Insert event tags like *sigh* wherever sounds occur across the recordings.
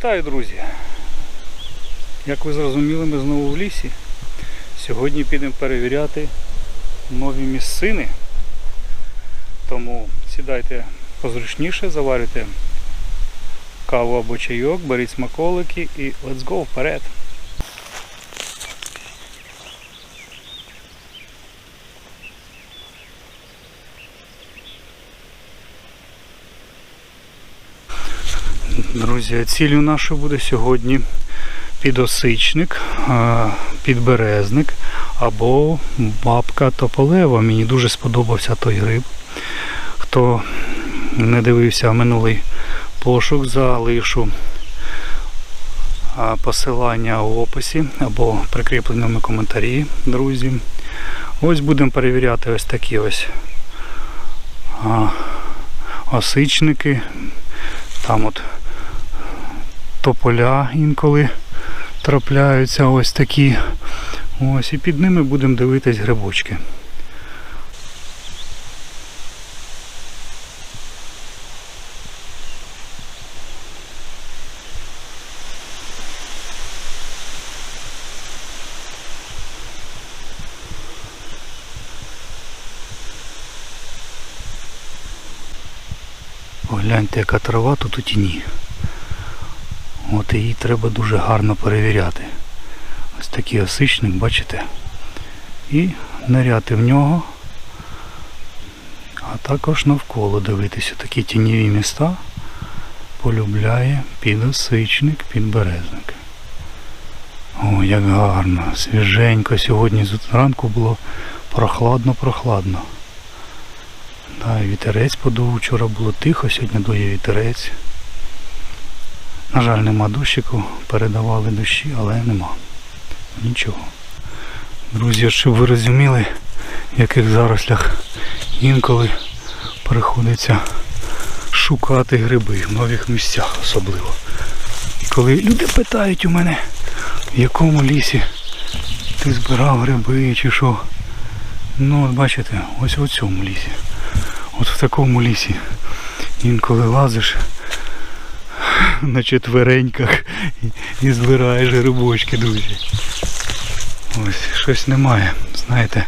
Вітаю, друзі! Як ви зрозуміли, ми знову в лісі. Сьогодні підемо перевіряти нові місцини. Тому сідайте позручніше, заварюйте каву або чайок, беріть смаколики і let's go вперед! Друзі, ціллю нашою буде сьогодні підосичник, підберезник або бабка тополева. Мені дуже сподобався той гриб. Хто не дивився минулий пошук, залишу посилання в описі або прикріпленому коментарі, друзі. Ось будемо перевіряти ось такі ось осичники. Там от тополя інколи трапляються ось такі. Ось і під ними будемо дивитись грибочки. Погляньте, яка трава тут у тіні. От її треба дуже гарно перевіряти. Ось такий осичник, бачите? І ниряти в нього, а також навколо дивитися такі тіньові міста полюбляє підосичник, підберезник. О, як гарно, свіженько сьогодні зранку було прохладно-прохладно. Да, вітерець подув, вчора було тихо, сьогодні дує вітерець. На жаль, нема дощику, передавали дощі, але нема. Нічого. Друзі, щоб ви розуміли, в яких зарослях інколи приходиться шукати гриби в нових місцях особливо. І коли люди питають у мене, в якому лісі ти збирав гриби чи що. Ну от бачите, ось в цьому лісі. От в такому лісі інколи лазиш *laughs* на четвереньках і, збираєш грибочки, друзі. Ось щось немає, знаєте.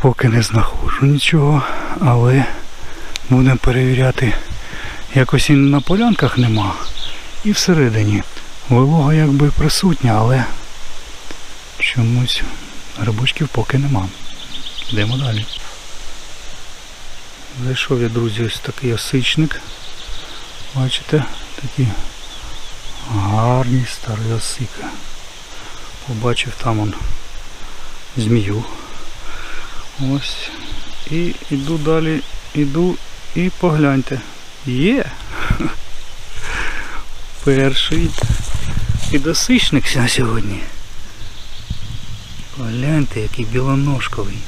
Поки не знаходжу нічого, але будемо перевіряти. Якось і на полянках нема. І всередині. Волога якби присутня, але чомусь грибочків поки нема. Йдемо далі. Зайшов я, друзі, ось такий осичник. Бачите, такі гарні старі осики. Побачив там он змію. Ось. І йду далі, іду і погляньте. Є! *laughs* Перший підосичник на сьогодні. Погляньте, який білоножковий.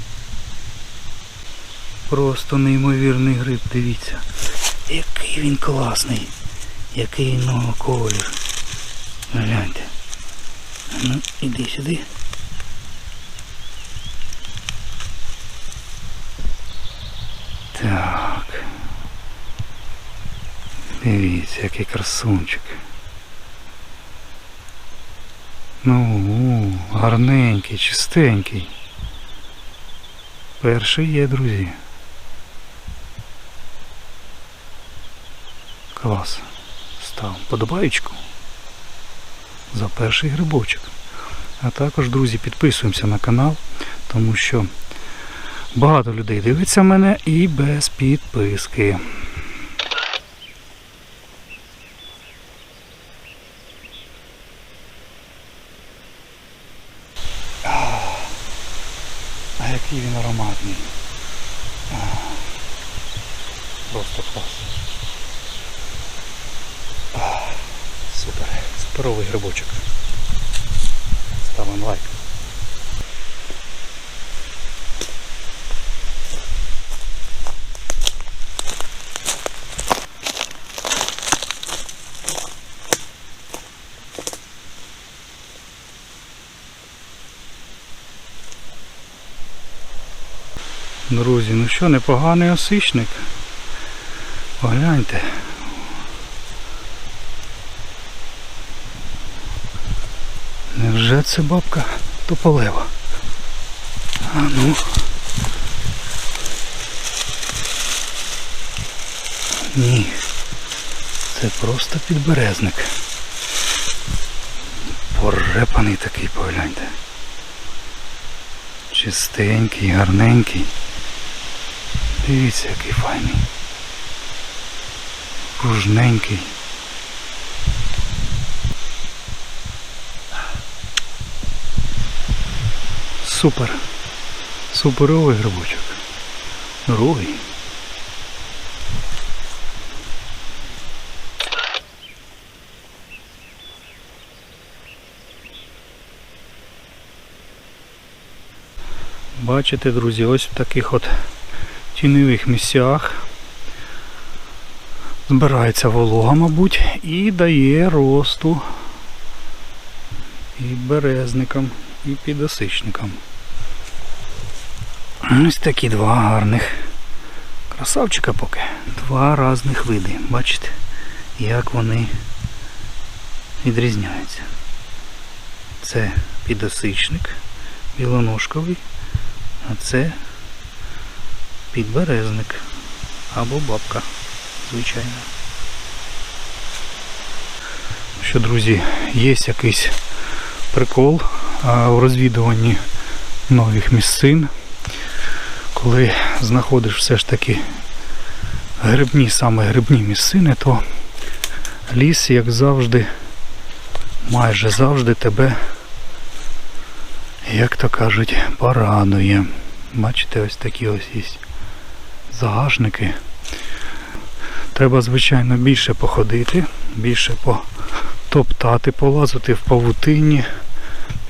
Просто неймовірний гриб, дивіться. Який він класний. Який нього колір. Гляньте. Ну, іди сюди. Так. Дивіться, який красунчик. Ну, гарненький, чистенький. Перший є, друзі. Клас. Став подобаєчку за перший грибочок. А також, друзі, підписуємося на канал, тому що багато людей дивиться мене і без підписки. А який він ароматний. Просто клас. А, Супер. Суперовий грибочок. Ставимо лайк. Друзі, ну що, непоганий осичник. Погляньте. Невже це бабка тополева? А ну. Ні. Це просто підберезник. Порепаний такий, погляньте. Чистенький, гарненький. Дивіться, який файний. Пружненький. Супер. Суперовий грибочок. Другий. Бачите, друзі, ось в таких от тіньових місцях збирається волога, мабуть, і дає росту і березникам, і підосичникам. Ось такі два гарних красавчика поки. Два різних види. Бачите, як вони відрізняються. Це підосичник білоножковий, а це підберезник або бабка, звичайно. Що, друзі, є якийсь прикол в розвідуванні нових місцин, коли знаходиш все ж таки грибні, саме грибні місцини, то ліс, як завжди, майже завжди тебе, як то кажуть, порадує. Бачите, ось такі ось є загашники. Треба, звичайно, більше походити, більше потоптати, полазити в павутині,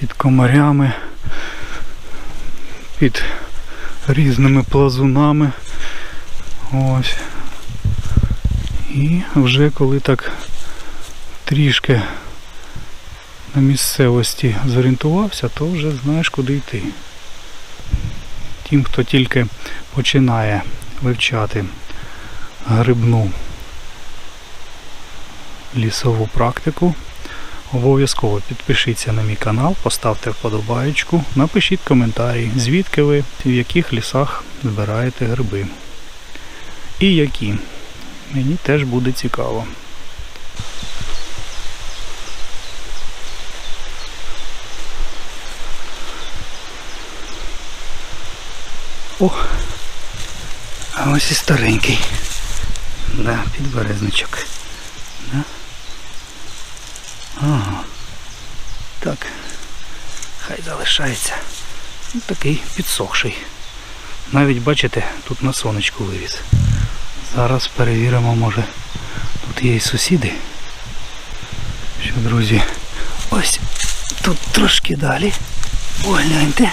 під комарями, під різними плазунами. Ось. І вже коли так трішки на місцевості зорієнтувався, то вже знаєш куди йти. Тим, хто тільки починає вивчати грибну лісову практику, обов'язково підпишіться на мій канал, поставте вподобаєчку, напишіть коментарі, звідки ви, в яких лісах збираєте гриби. І які. Мені теж буде цікаво. О! А ось і старенький. Да, підберезничок. Да. Так. Хай залишається. Ну, такий підсохший. Навіть бачите, тут на сонечку виріс. Зараз перевіримо, може тут є і сусіди. Що, друзі, ось тут трошки далі. Погляньте.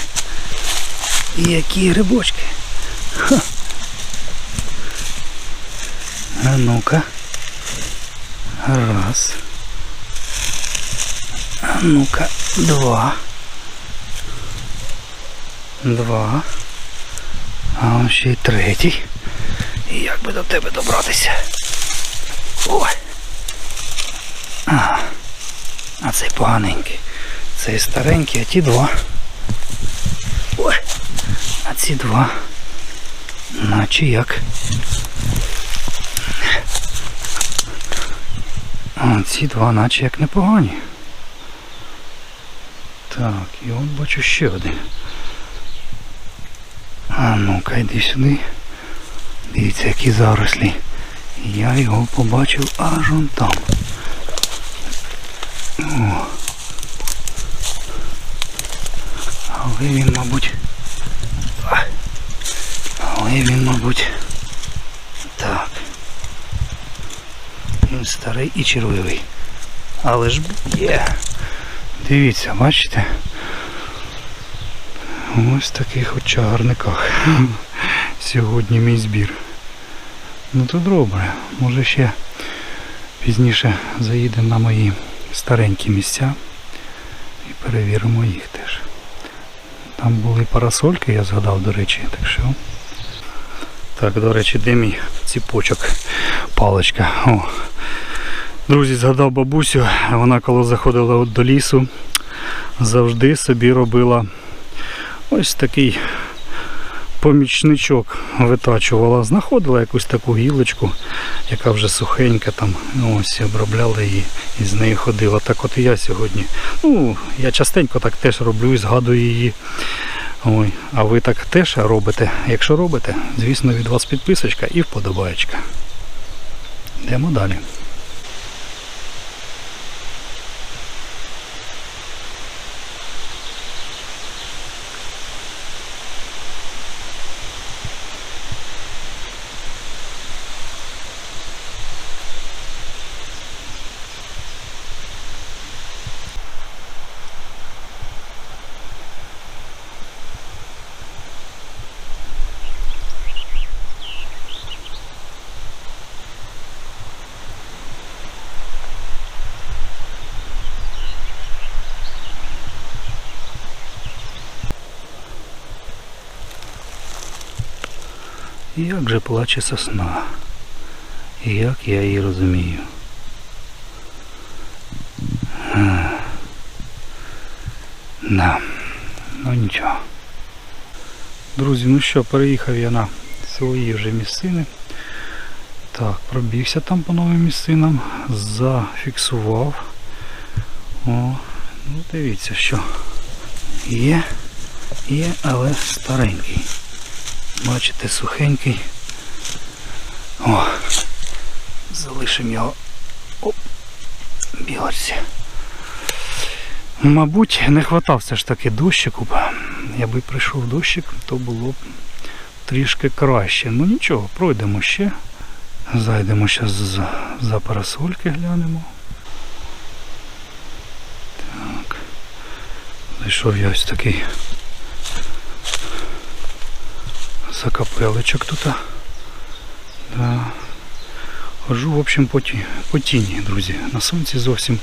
Які грибочки. А ну-ка. Раз. Ну-ка, два. Два. А он ще й третій. І як би до тебе добратися? Ой. А, а цей поганенький. Цей старенький, а ті два. Ой. А ці два. Наче як. А ці два наче як непогані. Так, і от бачу ще один. А ну-ка йди сюди. Дивіться, які зарослі. Я його побачив аж он там. О. Але він, мабуть. Але він, мабуть. Так. Він старий і червивий. Але ж є. Дивіться, бачите? Ось таких от чагарниках. Сьогодні мій збір. Ну то добре. Може ще пізніше заїдемо на мої старенькі місця і перевіримо їх теж. Там були парасольки, я згадав, до речі, так що. Так, до речі, де мій ціпочок, паличка. О. Друзі, згадав бабусю, вона коли заходила до лісу, завжди собі робила ось такий помічничок витачувала. Знаходила якусь таку гілочку, яка вже сухенька там. Ну, ось обробляла її і з нею ходила. Так от і я сьогодні. Ну, я частенько так теж роблю і згадую її. Ой, а ви так теж робите? Якщо робите, звісно, від вас підписочка і вподобаєчка. Йдемо далі. Як же плаче сосна? Як я її розумію? Да. Ну нічого. Друзі, ну що, переїхав я на свої вже місцини. Так, пробігся там по новим місцинам, зафіксував. О, ну дивіться, що є, є, але старенький. Бачите, сухенький. О, залишимо його оп, білочці. Мабуть, не хватав все ж таки дощику. Якби прийшов дощик, то було б трішки краще. Ну нічого, пройдемо ще. Зайдемо зараз за, за парасольки, глянемо. Так. Зайшов я ось такий закапеличок тут. Да. Хожу, в общем, по, ті, по тіні, друзі. На сонці зовсім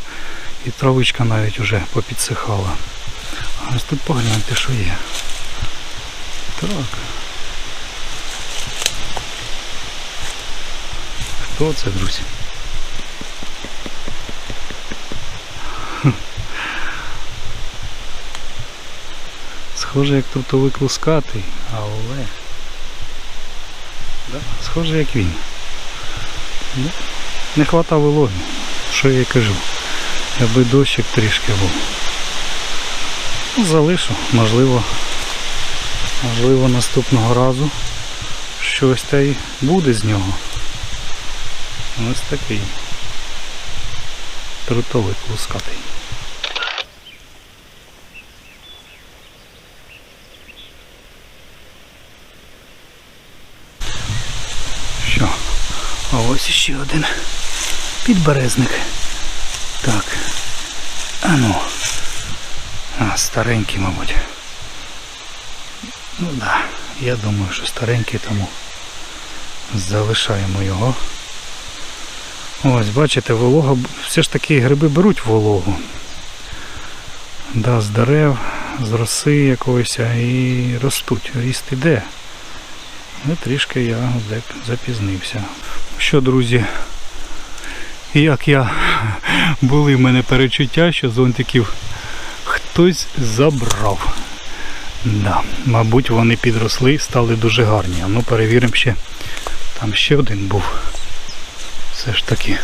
і травичка навіть вже попідсихала. А ось тут погляньте, що є. Так. Хто це, друзі? Схоже, як трутовик лускатий, але... Да, схоже як він. Ну, Не хватало вологи, що я й кажу. Аби дощик трішки був. Ну, залишу, можливо, можливо наступного разу щось та й буде з нього. Ось такий трутовик лускатий. А ось ще один підберезник. Так. А ну. А, старенький, мабуть. Ну да, я думаю, що старенький, тому залишаємо його. Ось, бачите, волога, все ж таки гриби беруть вологу. Да, з дерев, з роси якоїсь і ростуть. Ріст іде. Ну, трішки я запізнився. Що, друзі, як я були в мене перечуття, що зонтиків хтось забрав. Да, мабуть, вони підросли, стали дуже гарні. А ну перевіримо ще. Там ще один був. Все ж таки.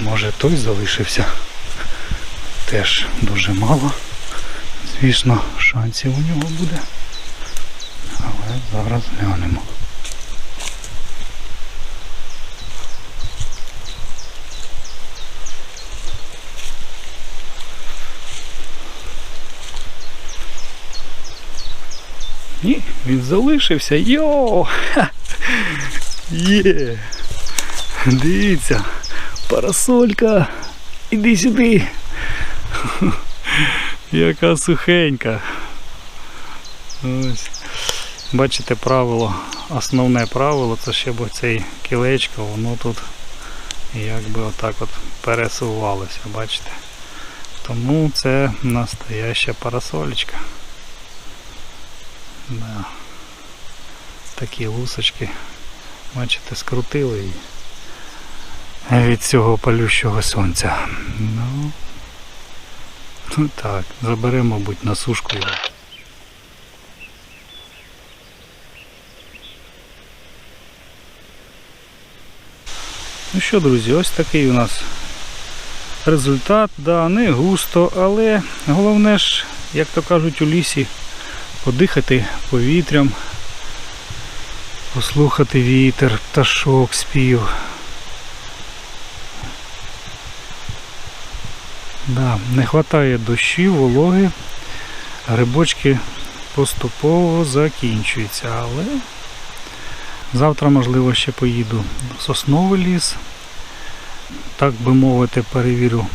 Може той залишився. Теж дуже мало. Звісно, шансів у нього буде. Але зараз глянемо. Ні, він залишився. Йо! *laughs* Є! Дивіться, парасолька. Іди сюди. *laughs* Яка сухенька. Ось. Бачите правило, основне правило, це ще бо цей кілечко, воно тут якби отак от пересувалося, бачите. Тому це настояща парасолечка. Да. Такі лусочки, бачите, скрутили її від цього палющого сонця. Ну, Так, заберемо, мабуть, на сушку його. Ну що, друзі, ось такий у нас результат. Да, не густо, але головне ж, як то кажуть, у лісі подихати повітрям, послухати вітер, пташок спів. Да, не вистачає дощів, вологи, грибочки поступово закінчуються, але завтра, можливо, ще поїду в сосновий ліс. Так би мовити, перевірю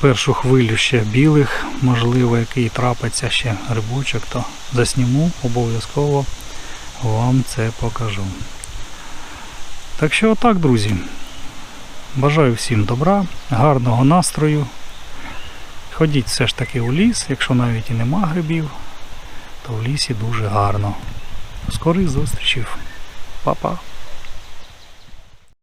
першу хвилю ще білих, можливо, який трапиться ще грибочок, то засніму, обов'язково вам це покажу. Так що отак, друзі. Бажаю всім добра, гарного настрою. Ходіть все ж таки у ліс, якщо навіть і нема грибів, то в лісі дуже гарно. Скорих зустрічей. Па-па.